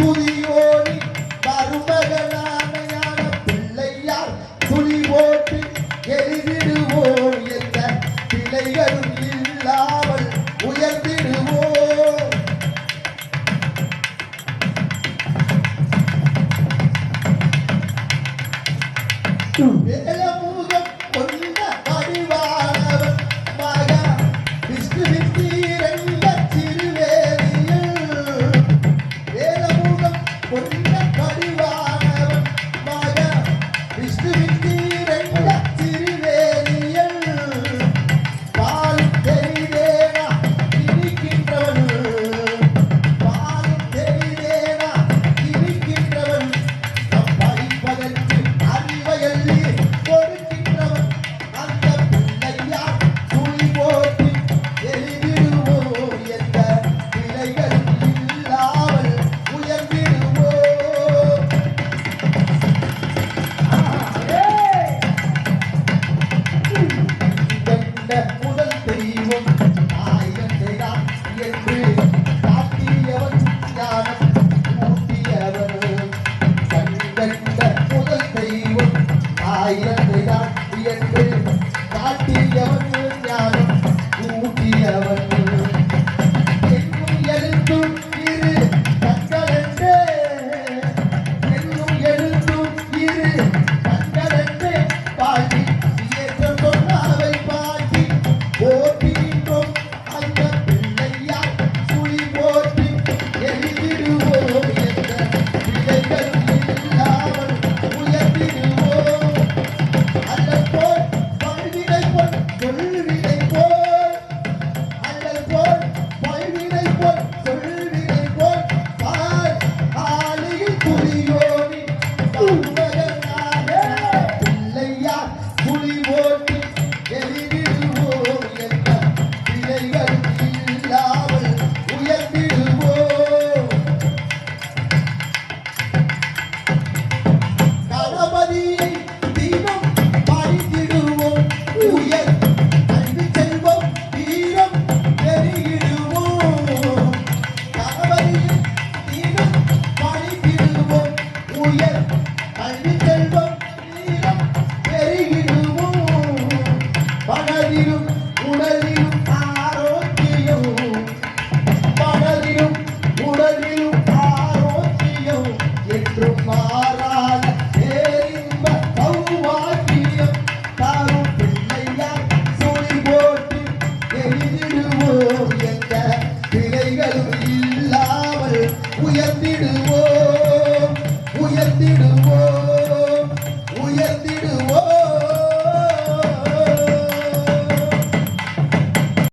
துதியோடி மருமகனான ஞான பிள்ளையார் துதி போட்டு எழுதிடுவோம் எந்த பிள்ளைகளும் இல்லாமல் உயர்ந்திடுவோம் வேலை செய்வோம் ஆயிரத்தை தான் என்று காட்டியவன் ஞானம் கூட்டியவன் பிழைகளும் இல்லாமல் உயர்த்திடுவோம். உயர்த்திடுவோம்.